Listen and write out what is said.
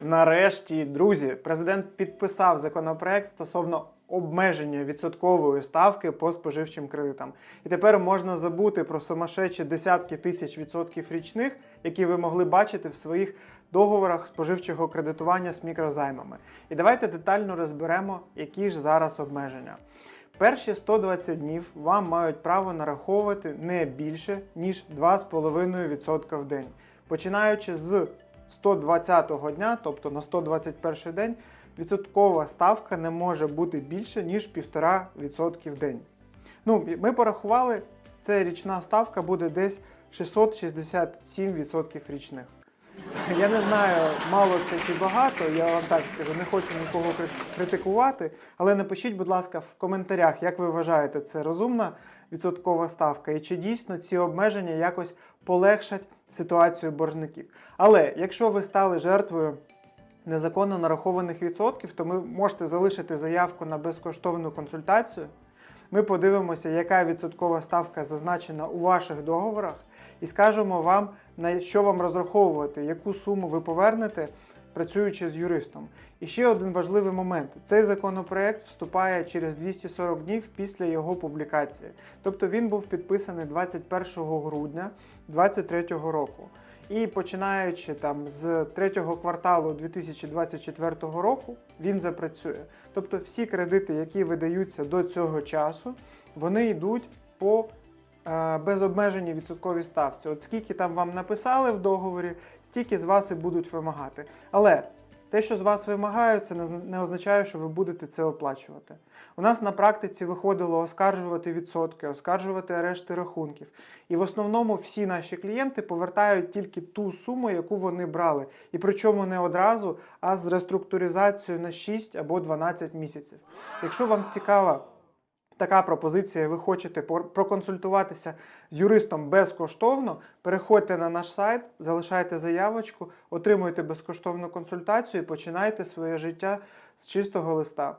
Нарешті, друзі, президент підписав законопроект стосовно обмеження відсоткової ставки по споживчим кредитам. І тепер можна забути про сумасшедші десятки тисяч відсотків річних, які ви могли бачити в своїх договорах споживчого кредитування з мікрозаймами. І давайте детально розберемо, які ж зараз обмеження. Перші 120 днів вам мають право нараховувати не більше, ніж 2,5% в день. Починаючи з 120-го дня, тобто на 121 день, відсоткова ставка не може бути більше, ніж 1,5% в день. Ну, ми порахували, це річна ставка буде десь 667% річних. Я не знаю, мало це чи багато, я вам так скажу, не хочу нікого критикувати, але напишіть, будь ласка, в коментарях, як ви вважаєте, це розумна відсоткова ставка, і чи дійсно ці обмеження якось полегшать ситуацію боржників. Але якщо ви стали жертвою незаконно нарахованих відсотків, то ви можете залишити заявку на безкоштовну консультацію. Ми подивимося, яка відсоткова ставка зазначена у ваших договорах, і скажемо вам, на що вам розраховувати, яку суму ви повернете, працюючи з юристом. І ще один важливий момент: цей законопроект вступає через 240 днів після його публікації. Тобто він був підписаний 21 грудня 2023 року. І починаючи там з третього кварталу 2024 року, він запрацює. Тобто всі кредити, які видаються до цього часу, вони йдуть по е, безобмеженій відсотковій ставці. От скільки там вам написали в договорі, стільки з вас і будуть вимагати. Але те, що з вас вимагають, це не означає, що ви будете це оплачувати. У нас на практиці виходило оскаржувати відсотки, оскаржувати арешти рахунків. І в основному всі наші клієнти повертають тільки ту суму, яку вони брали. І причому не одразу, а з реструктуризацією на 6 або 12 місяців. Якщо вам цікава така пропозиція, ви хочете проконсультуватися з юристом безкоштовно, переходьте на наш сайт, залишайте заявочку, отримуйте безкоштовну консультацію і починайте своє життя з чистого листа.